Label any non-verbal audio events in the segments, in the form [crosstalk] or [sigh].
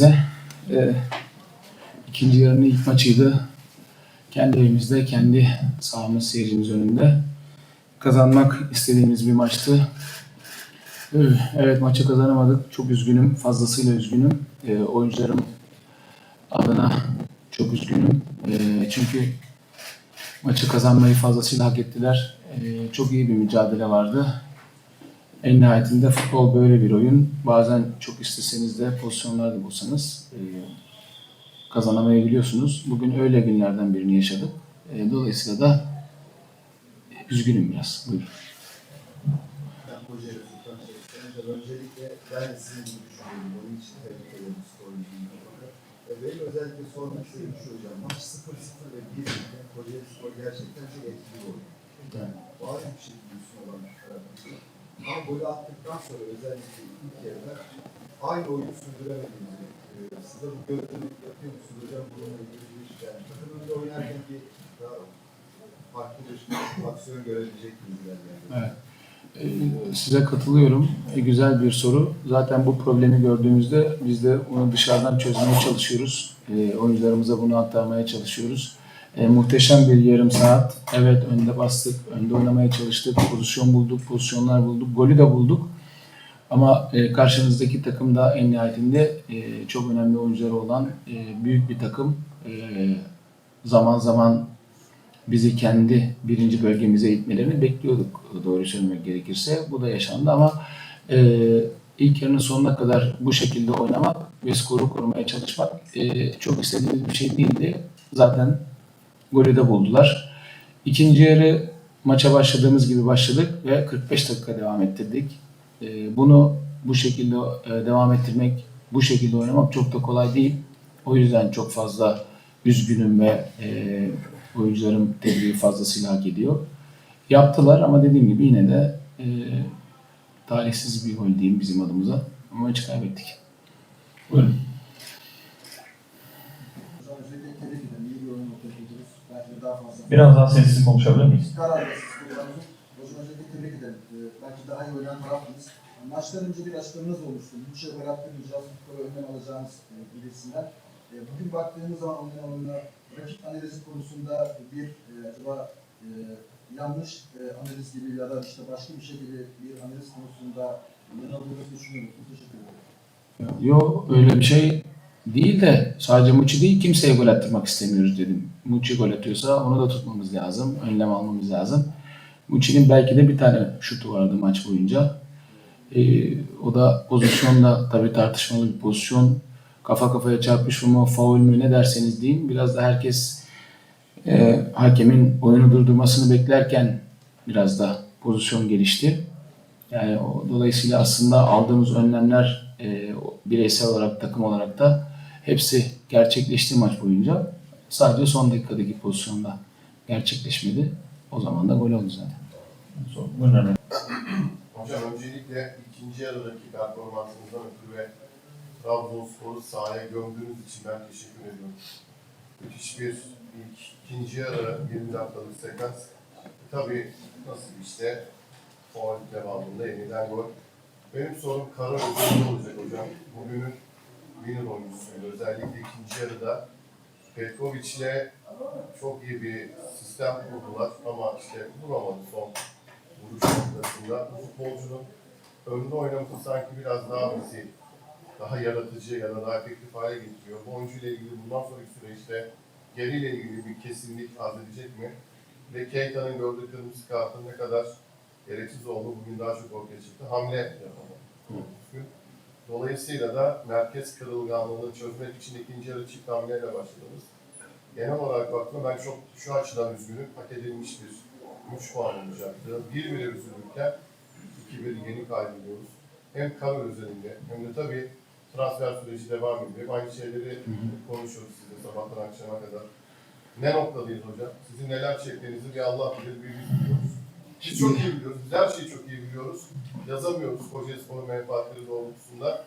e, ikinci yarının ilk maçıydı. Kendi evimizde, kendi sahamız seyircimiz önünde. Kazanmak istediğimiz bir maçtı. E, Evet maçı kazanamadık. Çok üzgünüm. Fazlasıyla üzgünüm. E, oyuncularım adına çok üzgünüm. E, çünkü maçı kazanmayı fazlasıyla hak ettiler. E, çok iyi bir mücadele vardı. En nihayetinde futbol böyle bir oyun. Bazen çok isteseniz de pozisyonlar da bulsanız e, kazanamayabiliyorsunuz. Bugün öyle günlerden birini yaşadık. E, dolayısıyla da üzgünüm biraz. Buyurun. Ben Çelik'ten öncelikle ben sizin gibi düşünüyorum. Onun için tebrik ederim. E, benim özellikle sormak istediğim şu hocam. Maç 0-0 ve 1 ile Kocaeli Spor gerçekten çok etkili oyun. Yani bariz bir üstüne olan bir tarafı. Ama golü attıktan sonra özellikle ilk yarıda aynı oyunu sürdüremediğinizi e, size bu gözlemi yapıyor musunuz hocam? Bununla ilgili bir iş yani. Takım önünde oynarken ki daha farklı bir aksiyon görebilecek miyiz yani? Evet. E, Size katılıyorum. E, Güzel bir soru. Zaten bu problemi gördüğümüzde biz de onu dışarıdan çözmeye çalışıyoruz. E, Oyuncularımıza bunu aktarmaya çalışıyoruz. E, muhteşem bir yarım saat. Evet önde bastık, önde oynamaya çalıştık, pozisyon bulduk, pozisyonlar bulduk, golü de bulduk. Ama e, karşınızdaki takım da en nihayetinde e, çok önemli oyuncuları olan e, büyük bir takım. E, zaman zaman bizi kendi birinci bölgemize itmelerini bekliyorduk doğru söylemek gerekirse. Bu da yaşandı ama e, ilk yarının sonuna kadar bu şekilde oynamak ve skoru korumaya çalışmak e, çok istediğimiz bir şey değildi. Zaten golü de buldular. İkinci yarı maça başladığımız gibi başladık ve 45 dakika devam ettirdik. E, bunu bu şekilde e, devam ettirmek, bu şekilde oynamak çok da kolay değil. O yüzden çok fazla üzgünüm ve e, oyuncularım tebriği fazlasıyla hak ediyor. Yaptılar ama dediğim gibi yine de e, talihsiz bir gol diyeyim bizim adımıza. Ama maçı kaybettik. Buyurun. Hocam özellikle tebrik ederim. İyi bir oyun ortaya koydunuz. Belki de daha fazla. Biraz daha sessiz konuşabilir miyiz? Karar. Hocam özellikle tebrik ederim. Ee, belki daha iyi oynayan taraftınız. Maçtan önce bir açıklamanız olmuştu. Bu şey gol attırmayacağız, futbola önlem alacağınız e, gibisinden. E, bugün baktığımız zaman oynanan oyuna rakip analizi konusunda bir e, acaba e, yanlış e, analiz gibi ya da işte başka bir şekilde bir analiz konusunda yanıldığınızı düşünüyor musunuz? Teşekkür ederim. Yo öyle bir şey değil de sadece Muçi değil kimseye gol attırmak istemiyoruz dedim. Muçi gol atıyorsa onu da tutmamız lazım. Önlem almamız lazım. Muçi'nin belki de bir tane şutu vardı maç boyunca. Ee, o da pozisyonda tabii tartışmalı bir pozisyon. Kafa kafaya çarpış mı, faul mü ne derseniz deyin. Biraz da herkes e, hakemin oyunu durdurmasını beklerken biraz da pozisyon gelişti. Yani o, dolayısıyla aslında aldığımız önlemler e, bireysel olarak, takım olarak da hepsi gerçekleşti maç boyunca. Sadece son dakikadaki pozisyonda gerçekleşmedi. O zaman da gol oldu zaten. Emre. Hocam öncelikle ikinci yarıdaki performansınızdan ötürü ve Trabzonspor'u sahaya gömdüğünüz için ben teşekkür ediyorum. Müthiş bir ilk, ikinci yarı 20 dakikalık sekans. Tabii nasıl işte faul devamında yeniden gol. Benim sorum Kara Özel'de olacak hocam. Bugünün winner oyuncusuydu. Özellikle ikinci yarıda Petkovic'le çok iyi bir sistem kurdular ama işte vuramadı son vuruş noktasında. Bu futbolcunun önde oynaması sanki biraz daha bizi daha yaratıcı ya da daha efektif hale getiriyor. Bu oyuncuyla ilgili bundan sonraki süreçte geriyle ilgili bir kesinlik arz edecek mi? Ve Keita'nın gördüğü kırmızı kartın ne kadar gereksiz olduğu bugün daha çok ortaya çıktı. Hamle yapamadı. Bugün. Dolayısıyla da merkez kırılganlığını çözmek için ikinci yarı çift hamleyle başladınız. Genel olarak baktığımda ben çok şu açıdan üzgünüm. Hak edilmiş bir 3 puan olacaktı. 1-1'e üzülürken 2-1 yeni kaybediyoruz. Hem karar özelinde hem de tabii transfer süreci devam ediyor. Aynı şeyleri konuşuyoruz sizinle sabahtan akşama kadar. Ne noktadayız hocam? Sizin neler çektiğinizi bir Allah bilir, bir biz biliyoruz. Biz çok iyi biliyoruz. Biz her şeyi çok iyi biliyoruz. Yazamıyoruz Kocaeli Spor menfaatleri doğrultusunda.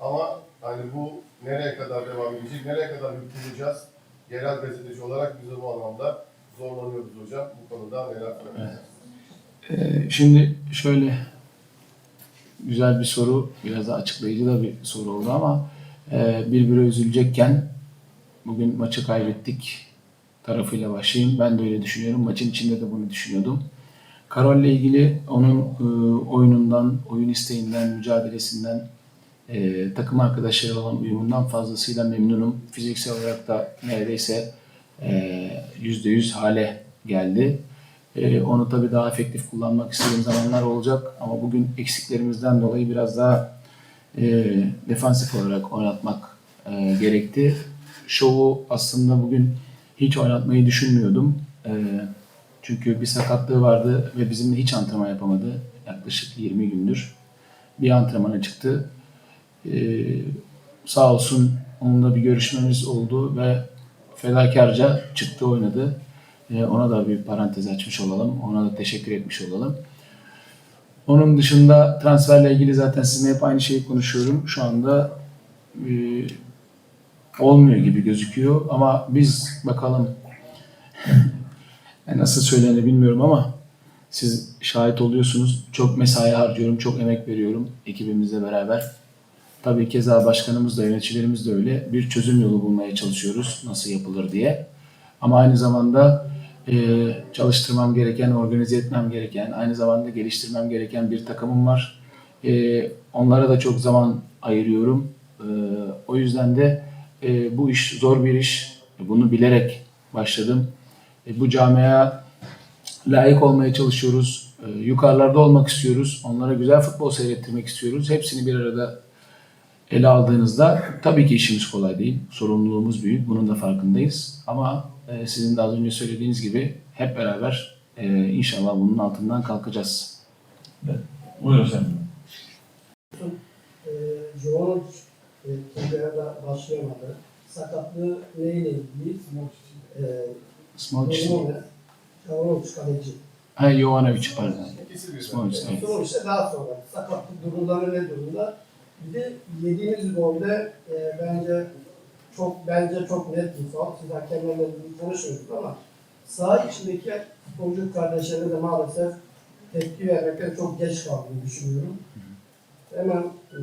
Ama hani bu nereye kadar devam edecek, nereye kadar yürütüleceğiz? Genel gazeteci olarak biz de bu anlamda zorlanıyoruz hocam. Bu konuda neler söylemek Ee, şimdi şöyle güzel bir soru, biraz da açıklayıcı da bir soru oldu ama e, birbiri üzülecekken bugün maçı kaybettik tarafıyla başlayayım. Ben de öyle düşünüyorum. Maçın içinde de bunu düşünüyordum. Karol'le ilgili onun e, oyunundan, oyun isteğinden, mücadelesinden, e, takım arkadaşları olan uyumundan fazlasıyla memnunum. Fiziksel olarak da neredeyse e, yüzde yüz hale geldi. Onu tabii daha efektif kullanmak istediğim zamanlar olacak ama bugün eksiklerimizden dolayı biraz daha defansif olarak oynatmak gerekti. Şovu aslında bugün hiç oynatmayı düşünmüyordum. E, çünkü bir sakatlığı vardı ve bizimle hiç antrenman yapamadı. Yaklaşık 20 gündür. Bir antrenmana çıktı. Ee, sağ olsun onunla bir görüşmemiz oldu ve fedakarca çıktı oynadı. Ee, ona da bir parantez açmış olalım. Ona da teşekkür etmiş olalım. Onun dışında transferle ilgili zaten sizinle hep aynı şeyi konuşuyorum. Şu anda e, olmuyor gibi gözüküyor ama biz bakalım [laughs] yani nasıl söylenir bilmiyorum ama siz şahit oluyorsunuz. Çok mesai harcıyorum, çok emek veriyorum ekibimizle beraber. Tabii keza başkanımız da yöneticilerimiz de öyle. Bir çözüm yolu bulmaya çalışıyoruz nasıl yapılır diye. Ama aynı zamanda e, çalıştırmam gereken, organize etmem gereken, aynı zamanda geliştirmem gereken bir takımım var. E, onlara da çok zaman ayırıyorum. E, o yüzden de e, bu iş zor bir iş. Bunu bilerek başladım. E, bu camiaya layık olmaya çalışıyoruz. E, yukarılarda olmak istiyoruz. Onlara güzel futbol seyrettirmek istiyoruz. Hepsini bir arada ele aldığınızda tabii ki işimiz kolay değil. Sorumluluğumuz büyük. Bunun da farkındayız. Ama e, sizin de az önce söylediğiniz gibi hep beraber e, inşallah bunun altından kalkacağız. Buyurun sen. e, Jovanovic e, Kimber'da başlayamadı. Sakatlığı neyle ilgili? E, Smovic, Jovanovic, kaleci. ha Jovanovic pardon. Smovic, evet. Sonra işte daha sonra sakatlık durumları ne durumda? Bir de yediğimiz golde e, bence çok bence çok net bir faul. Siz hakemlerle ilgili konuşmuyorsunuz ama saha içindeki futbolcu kardeşlerine de maalesef tepki vermekten çok geç kaldığını düşünüyorum. Hemen e,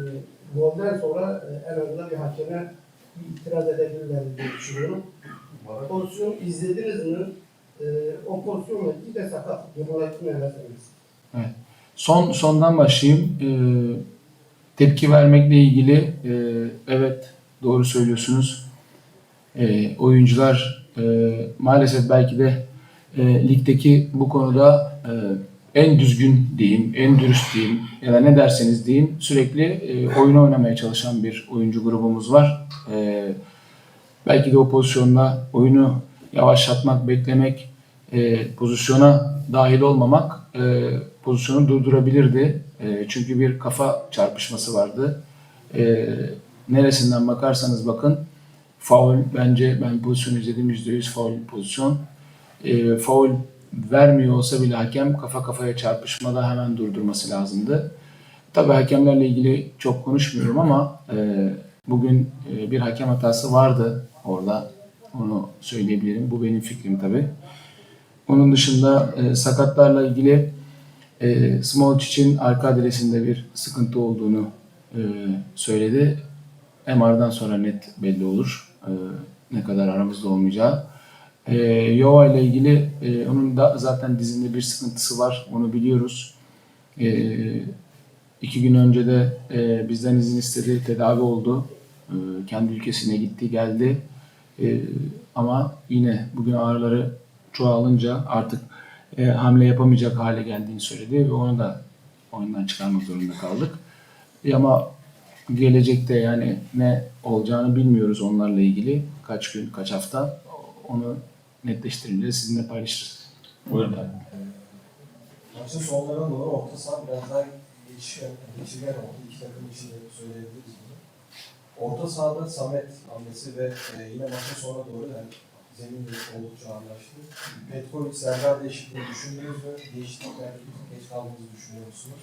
golden sonra e, en azından bir hakeme bir itiraz edebilirler diye düşünüyorum. Pozisyonu izlediniz mi? E, o pozisyonla iki de sakatlık durumuna ne dersiniz? Son sondan başlayayım. Ee, tepki vermekle ilgili e, evet doğru söylüyorsunuz. Ee, oyuncular e, maalesef belki de e, ligdeki bu konuda e, en düzgün diyeyim, en dürüst diyeyim ya da ne derseniz deyin sürekli e, oyun oynamaya çalışan bir oyuncu grubumuz var. E, belki de o pozisyonda oyunu yavaşlatmak, beklemek, e, pozisyona dahil olmamak e, pozisyonu durdurabilirdi. E, çünkü bir kafa çarpışması vardı. E, neresinden bakarsanız bakın faul bence ben pozisyonu izledim %100 faul pozisyon. E, faul vermiyor olsa bile hakem kafa kafaya çarpışmada hemen durdurması lazımdı. Tabii hakemlerle ilgili çok konuşmuyorum ama e, bugün e, bir hakem hatası vardı orada. Onu söyleyebilirim. Bu benim fikrim tabii. Onun dışında e, sakatlarla ilgili e, Smolcic'in arka adresinde bir sıkıntı olduğunu e, söyledi. MR'dan sonra net belli olur e, ne kadar aramızda olmayacağı. E, Yova ile ilgili e, onun da zaten dizinde bir sıkıntısı var. Onu biliyoruz. E, iki gün önce de e, bizden izin istedi. Tedavi oldu. E, kendi ülkesine gitti, geldi. E, ama yine bugün ağrıları çoğalınca artık e, hamle yapamayacak hale geldiğini söyledi ve onu da oyundan çıkarmak zorunda kaldık. E, ama gelecekte yani ne olacağını bilmiyoruz onlarla ilgili. Kaç gün, kaç hafta onu netleştirince sizinle paylaşırız. Buyurun. Maçın sonlarına doğru orta saha biraz daha geçişken, geçirgen oldu. İki takım için de söyleyebiliriz bunu. Orta sahada Samet hamlesi ve e, yine maçın sonuna doğru yani zemin de oldukça anlaştı. Petkovic, Serdar değişikliğini düşündünüz mü? Değişiklikler geç kaldığınızı düşünüyor musunuz?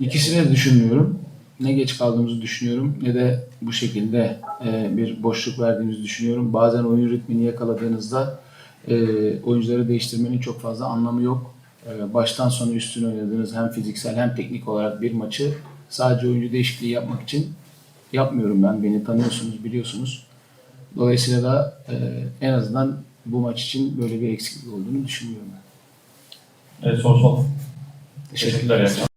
İkisini de düşünmüyorum. Ne geç kaldığımızı düşünüyorum ne de bu şekilde e, bir boşluk verdiğimizi düşünüyorum. Bazen oyun ritmini yakaladığınızda e, oyuncuları değiştirmenin çok fazla anlamı yok. E, baştan sona üstün oynadığınız hem fiziksel hem teknik olarak bir maçı sadece oyuncu değişikliği yapmak için yapmıyorum ben. Beni tanıyorsunuz, biliyorsunuz. Dolayısıyla da e, en azından bu maç için böyle bir eksiklik olduğunu düşünmüyorum. Evet, son son. Teşekkürler. Teşekkürler.